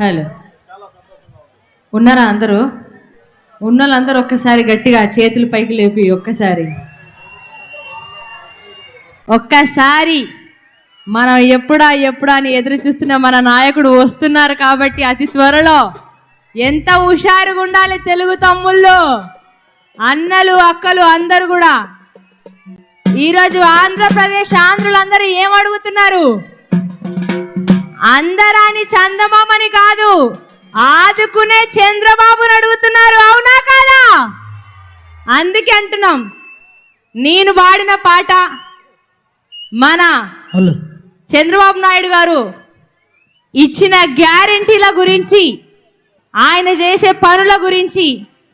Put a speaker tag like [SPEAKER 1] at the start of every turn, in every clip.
[SPEAKER 1] Hello. ఉన్నారా అందరూ? ఉన్న వాళ్ళందరూ ఒక్కసారి గట్టిగా చేతులు పైకి లేపి ఒక్కసారి. ఒక్కసారి మనం ఎప్పుడా ఎప్పుడా అని ఎదురు చూస్తున్న మన నాయకుడు వస్తున్నారు కాబట్టి అతి త్వరలో ఎంత హుషారుగా ఉండాలి తెలుగు తమ్ముళ్ళు? అన్నలు అక్కలు అందరూ కూడా. ఈరోజు ఆంధ్రప్రదేశ్ ఆంధ్రులందరూ ఏం అడుగుతున్నారు? అందరాని చందమామని కాదు ఆదుకునే చంద్రబాబుని అడుగుతున్నారు అవునా కాదా? అందుకే అంటున్నాం నేను పాడిన పాట మన చంద్రబాబు నాయుడు గారు ఇచ్చిన గ్యారంటీల గురించి ఆయన చేసే పనుల గురించి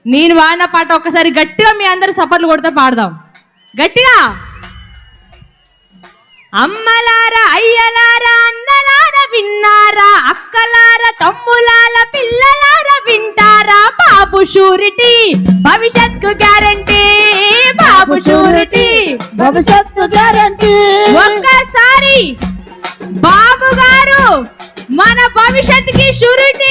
[SPEAKER 1] నేను వాడిన పాట ఒక్కసారి గట్టిగా మీ అందరు సపర్లు కొడితే పాడదాం. గట్టిగా? అమ్మలారా అయ్యలారా అన్నలారా షూరిటీ భవిష్యత్కు గ్యారంటీ. బాబు షూరిటీ
[SPEAKER 2] భవిష్యత్తు గ్యారంటీ.
[SPEAKER 1] ఒక్కసారి బాబు గారు మన భవిష్యత్తుకి షూరిటీ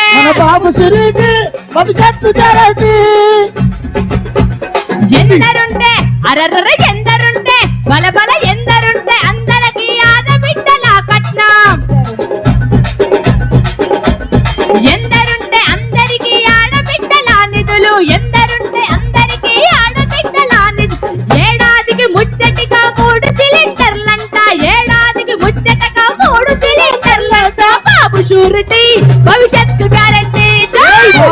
[SPEAKER 2] మన బాబు సురీటి భవిష్యత్తు చెరటి
[SPEAKER 1] ఎందరుంటే అరర్ర ఎందరుంటే బల బల ఎందరుంటే అందరికి ఆడబిడ్డల కట్నం. ఎందరుంటే అందరికి ఆడబిడ్డల నిధులు. ఎందరుంటే అందరికి ఆడబిడ్డల నిధులు. ఏడాదికి ముచ్చటిగా మూడు సిలిండర్లంట. ఏడాదికి ముచ్చటగా మూడు సిలిండర్లంట. బాబు షూరిటీ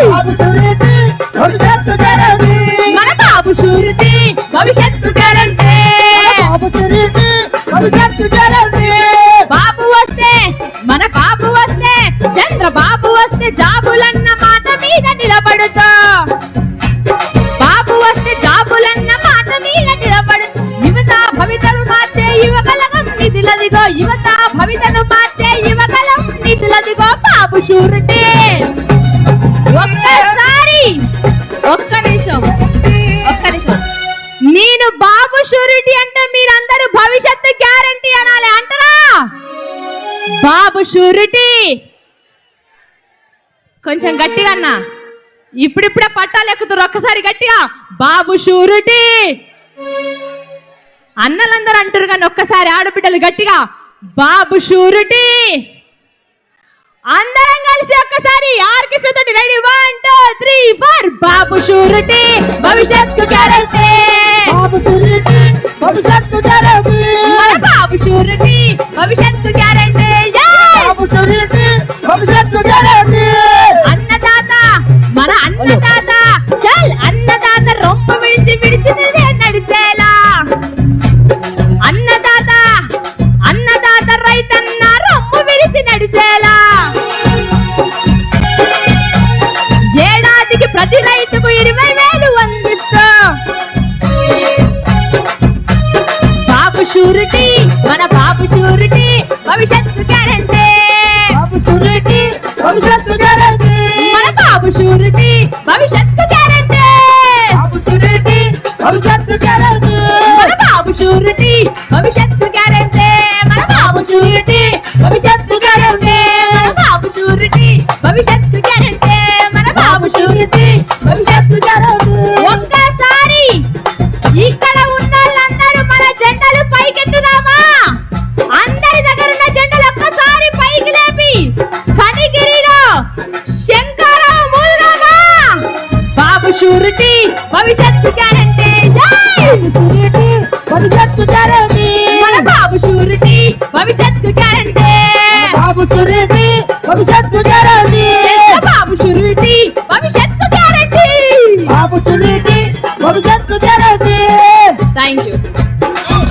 [SPEAKER 1] బాబు
[SPEAKER 2] సురీటి
[SPEAKER 1] మన బాబు భవిష్యత్తు షూరిటీ ఒక్కసారి ఒక్క నిమిషం ఒక్క నిమిషం. నేను బాబు షూరిటీ అంటే మీరందరూ భవిష్యత్తు గ్యారంటీ అనాలి అంటారా? బాబు షూరిటీ. కొంచెం గట్టిగా అన్నా. ఇప్పుడిప్పుడే పట్టాలు ఎక్కుతారు ఒక్కసారి గట్టిగా. బాబు షూరిటీ. అన్నలందరూ అంటారు కానీ ఒక్కసారి ఆడబిడ్డలు గట్టిగా. బాబు షూరిటీ. అందరం కలిసి ఒక్కసారి ఆర్కెస్ట్రా తోటి ready. One two three four Babu surety భవిష్యత్తు గ్యారంటీ
[SPEAKER 2] బాబు సురీటి భవిష్యత్తు గ్యారంటీ
[SPEAKER 1] బాబు షూరిటీ భవిష్యత్తు గ్యారంటీ
[SPEAKER 2] బాబు సురీటి భవిష్యత్తు గ్యారంటీ
[SPEAKER 1] అన్నదాత మన అన్నదాత ప్రతి రైతుకు ఇరవై వేలు బాబు షూరిటీ మన బాబు షూరిటీ భవిష్యత్తు గ్యారంటీ.
[SPEAKER 2] భవిష్యత్తు గ్యారంటీ.
[SPEAKER 1] మన బాబు షూరిటీ భవిష్యత్తు గ్యారంటీ.
[SPEAKER 2] భవిష్యత్తు గ్యారంటీ.
[SPEAKER 1] మన బాబు షూరిటీ భవిష్యత్తు గ్యారంటీ. మన బాబు షూరిటీ భవిష్యత్తు భవిష్యత్తు గ్యారంటీ